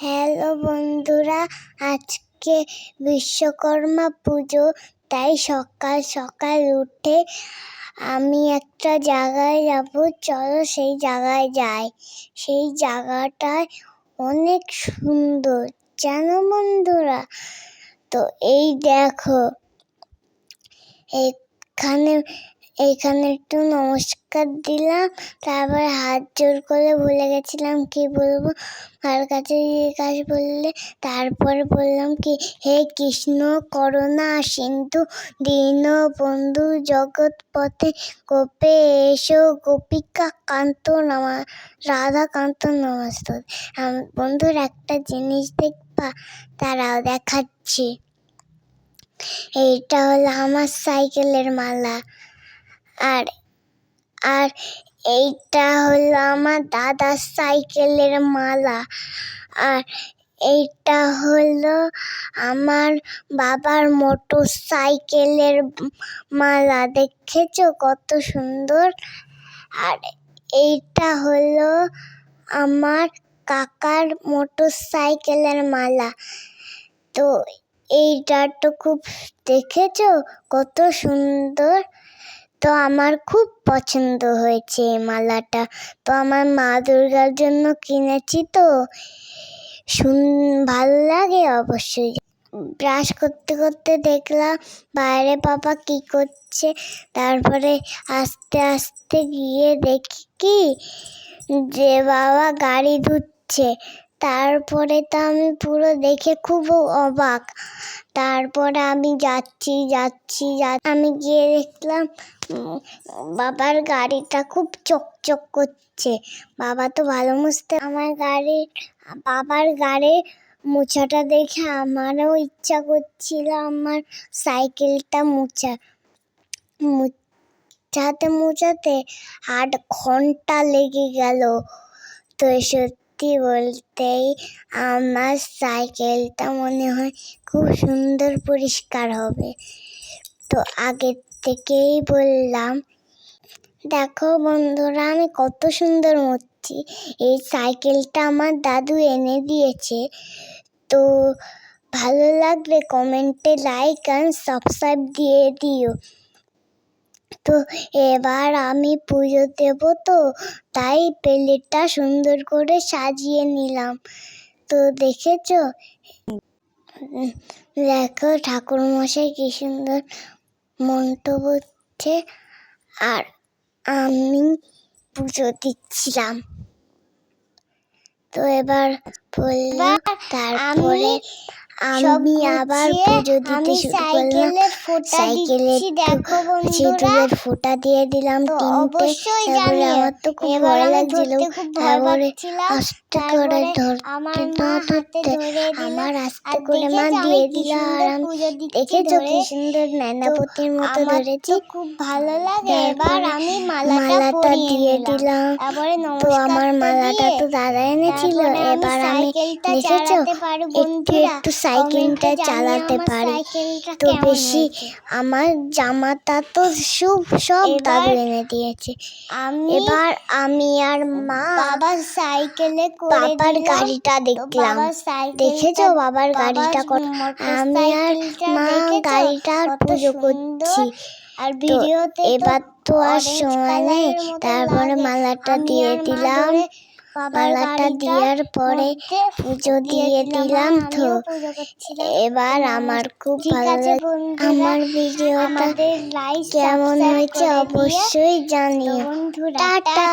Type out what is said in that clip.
Hello বন্ধুরা, আজকে বিশ্বকর্মা পুজো, তাই সকাল সকাল উঠে আমি একটা জায়গায় যাব। চলো সেই জায়গায় যাই। সেই জায়গাটায় অনেক সুন্দর, জানো বন্ধুরা? তো এই দেখো, এখানে এখানে একটু নমস্কার দিলাম, তারপরে হাত জোর করে ভুলে গেছিলাম কি বলব? মার কাছে কাজ বললে তারপর বললাম কি, হে কৃষ্ণ, করোনা সিন্ধু, দীন বন্ধু জগৎ পথে গোপে এসো, গোপিকা কান্ত নামা, রাধা কান্ত নমস্ত বন্ধুর একটা জিনিস দেখবা তারাও দেখাচ্ছি। এইটা হলো আমার সাইকেলের মালা। আর আর এইটা হলো আমার দাদার সাইকেলের মালা। আর এইটা হলো আমার বাবার মোটর সাইকেলের মালা। দেখেছ কত সুন্দর? আর এইটা হলো আমার কাকার মোটর সাইকেলের মালা। তো এইটা তো খুব, দেখেছ কত সুন্দর? তো আমার খুব পছন্দ হয়েছে এই মালাটা। তো আমার মা দুর্গার জন্য কিনেছি তো। শুন ভালো লাগে অবশ্যই। ব্রাশ করতে করতে দেখলাম, বাইরে বাবা কি করছে, তারপরে আস্তে আস্তে গিয়ে দেখি কি, যে বাবা গাড়ি ধুচ্ছে। তারপরে তো আমি পুরো দেখে খুব অবাক। তারপরে আমি যাচ্ছি যাচ্ছি আমি গিয়ে দেখলাম বাবার গাড়িটা খুব চকচক করছে। বাবা তো ভালো মুছতে, আমার গাড়ির বাবার গাড়ির মোছাটা দেখে আমারও ইচ্ছা করছিল আমার সাইকেলটা মোছা। মুছাতে, মোছাতে আট ঘণ্টা লেগে গেল। তো সত্যি বলতেই আমার সাইকেলটা মনে হয় খুব সুন্দর পরিষ্কার হবে। তো আগের থেকেই বললাম, দেখো বন্ধুরা, আমি কত সুন্দর মুছছি এই সাইকেলটা আমার দাদু এনে দিয়েছে। তো ভালো লাগলে কমেন্টে লাইক অ্যান্ড সাবস্ক্রাইব দিয়ে দিও। তো এবার আমি পুজো দেব তো। তাই প্লেটটা সুন্দর করে সাজিয়ে নিলাম। তো দেখেছ? দেখো ঠাকুর মশাই কি সুন্দর মন্তব্য হচ্ছে আর আমি পুজো দিচ্ছিলাম। তো এবার বললাম তারপরে আমি আবার পুজো দিতে শুরু করলাম। সাইকেলের দেখো সিঁদুরের ফোঁটা দিয়ে দিলাম তিনটে। তারপরে আমার তো খুব ভয় লাগছিল। তারপরে আস্তে করে ধরতে না ধরতে আমার আস্তে করে মা দিয়ে দিল আর আমি দেখেছ কি সুন্দর নেনাপতির মতো ধরেছি। খুব ভালো লাগে। এবার আমি মালাটা মালাটা দিয়ে দিলাম। তো আমার মালাটা তো দাদা এনেছিল। এবার আমি দেখেছ? একটু একটু সাইকেলটা চালাতে পারি। তো বেশি আমার জামাটা তো সব সব দাদু এনে দিয়েছে। এবার আমি আর মা বাবার সাইকেলে বাবার গাড়িটা দেখলাম। দেখেছ বাবার গাড়িটা কত? আমি আর মা গাড়িটা পুজো করছি। আর ভিডিওতে এবার তো আর সময় নেই। তারপরে। মালাটা দিয়ে দিলাম। মালাটা দেওয়ার পরে পুজো দিয়ে দিলাম তো। এবার আমার খুব ভালো আমার ভিডিওটা কেমন হয়েছে অবশ্যই জানিও। টাটা।